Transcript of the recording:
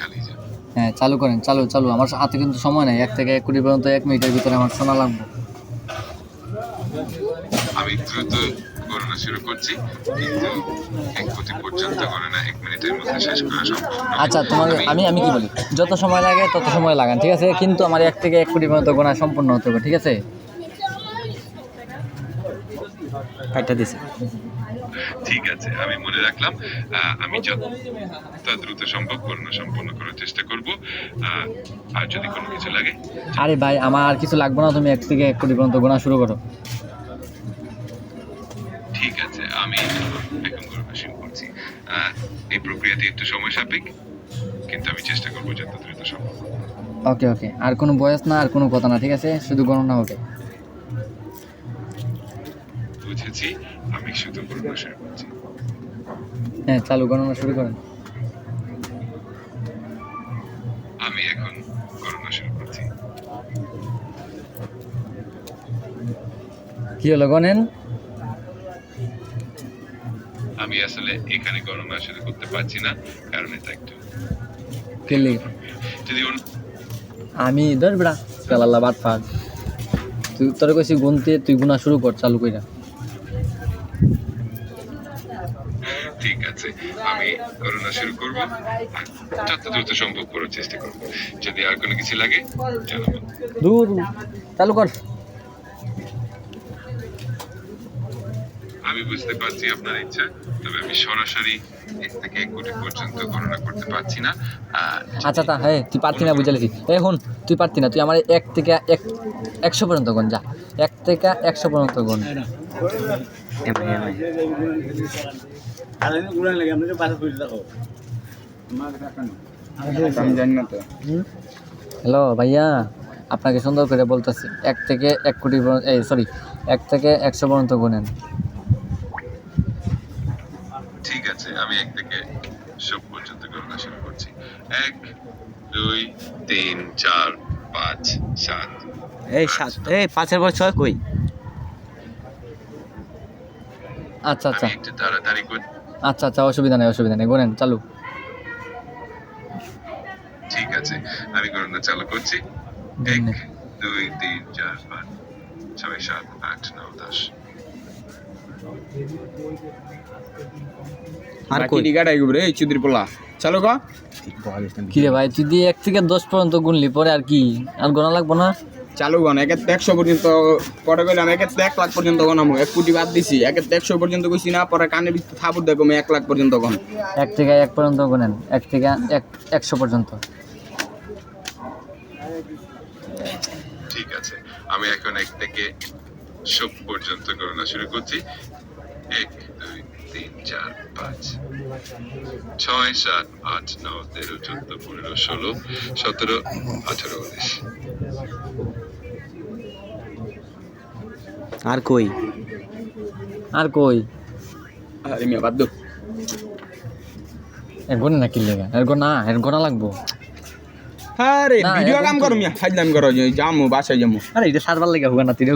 চালিয়ে যান হ্যাঁ চালু করেন চালু চালু। আমার হাতে কিন্তু সময় নাই এক থেকে এক কোটি পর্যন্ত এক মিনিটের ভিতরে আমার শোনা লাগবে। আমি দ্রুত গণনা শুরু করছি কিন্তু এক কোটি পর্যন্ত গণনা এক মিনিটের মধ্যে শেষ করা সম্ভব আচ্ছা তোমার আমি আমি কি বলি? যত সময় লাগে তত সময় লাগান ঠিক আছে? কিন্তু আমার এক থেকে এক কোটি পর্যন্ত গোনা সম্পূর্ণ হতে হবে ঠিক আছে? কাটটা দিছে। ঠিক আছে আমি মনে রাখলাম। আমি যতটা দ্রুত সম্ভব গণনা সম্পন্ন করার চেষ্টা করব। আর যদি কোনো কিছু লাগে আরে ভাই আমার আর কিছু লাগবে না তুমি এক থেকে এক কোটি পর্যন্ত গোনা শুরু করো। ঠিক আছে আমি এখন গণনা শুরু করছি। এই প্রক্রিয়াটি একটু সময় সাপেক্ষ কিন্তু আমি চেষ্টা করব যত দ্রুত সম্ভব। ওকে ওকে। আর কোনো বয়স না আর কোনো কথা না ঠিক আছে? শুধু গণনা হবে। বুঝেছি। আমি শুধু গণনা শুরু করছি। হ্যাঁ চালু গণনা শুরু করেন আমি এখন গণনা শুরু করছি। কি হলো গণেন? আমি আসলে এখানে গণনা শুরু করতে পারছি না কারণ এটা একটু যদি আমি ধর বেড়া পেলাল্লা বাদ ফাট তুই তোর কইছি গুনতে তুই গুনা শুরু কর চালু কইরা। ঠিক আছে আমি গণনা শুরু করব। যত দ্রুত সম্ভব করার চেষ্টা করব। যদি আর কোনো কিছু লাগে জানাবেন দূর চালু কর। আমি বুঝতে পারছি আপনার ইচ্ছা তবে আমি সরাসরি এক থেকে এক কোটি পর্যন্ত গণনা করতে পারছি না। আচ্ছা তা হ্যাঁ তুই পারতি না বুঝালিছি। এখন তুই পারতি না তুই আমার এক থেকে এক একশো পর্যন্ত গণ যা। এক থেকে একশো পর্যন্ত গণ। হ্যালো ভাইয়া আপনাকে সুন্দর করে বলতেছি এক থেকে এক কোটি এই সরি এক থেকে একশো পর্যন্ত গুনেন। ঠিক আছে আমি এক থেকে সব পর্যন্ত গণনা শুরু করছি। এক দুই তিন চার পাঁচ সাত। এই সাত এই পাঁচের পর ছয় কই? আচ্ছা আচ্ছা। একটু তাড়াতাড়ি কর। আচ্ছা আচ্ছা অসুবিধা নেই অসুবিধা নেই। গুনেন চালু। ঠিক আছে আমি গণনা চালু করছি। এক দুই তিন চার পাঁচ ছয় সাত আট নয় দশ। আর বাকি কই? টিকাটাই রে এই চুদির পোলা। চালো ক। কি রে ভাই তুই দিয়ে এক থেকে দশ পর্যন্ত গুনলি পরে আর কি? আর গোনা লাগবো না? চালু গন একের একশো পর্যন্ত পরে কইলাম একের এক লাখ পর্যন্ত গনামো এক কোটি বাদ দিছি একের একশো পর্যন্ত কইছি না পরে কানে থাপুর দেখো এক লাখ পর্যন্ত গন। এক থেকে এক পর্যন্ত গুনেন এক থেকে এক একশো পর্যন্ত। ঠিক আছে আমি এখন এক থেকে সব পর্যন্ত গণনা শুরু করছি। এক দুই তিন চার পাঁচ ছয় সাত আট নয় তেরো চোদ্দ পনেরো ষোলো সতেরো আঠারো উনিশ। আর কই? আর কই? আরে মিয়া বাদ দে। এর গুনে না কি লাগা এর গোনা এর গোনা লাগবো। আরে ভিডিও কাম করো মিয়া ফাইলাম করো যামু বাসায় যামু। আরে এটা সারবার লাগা হবে না তুই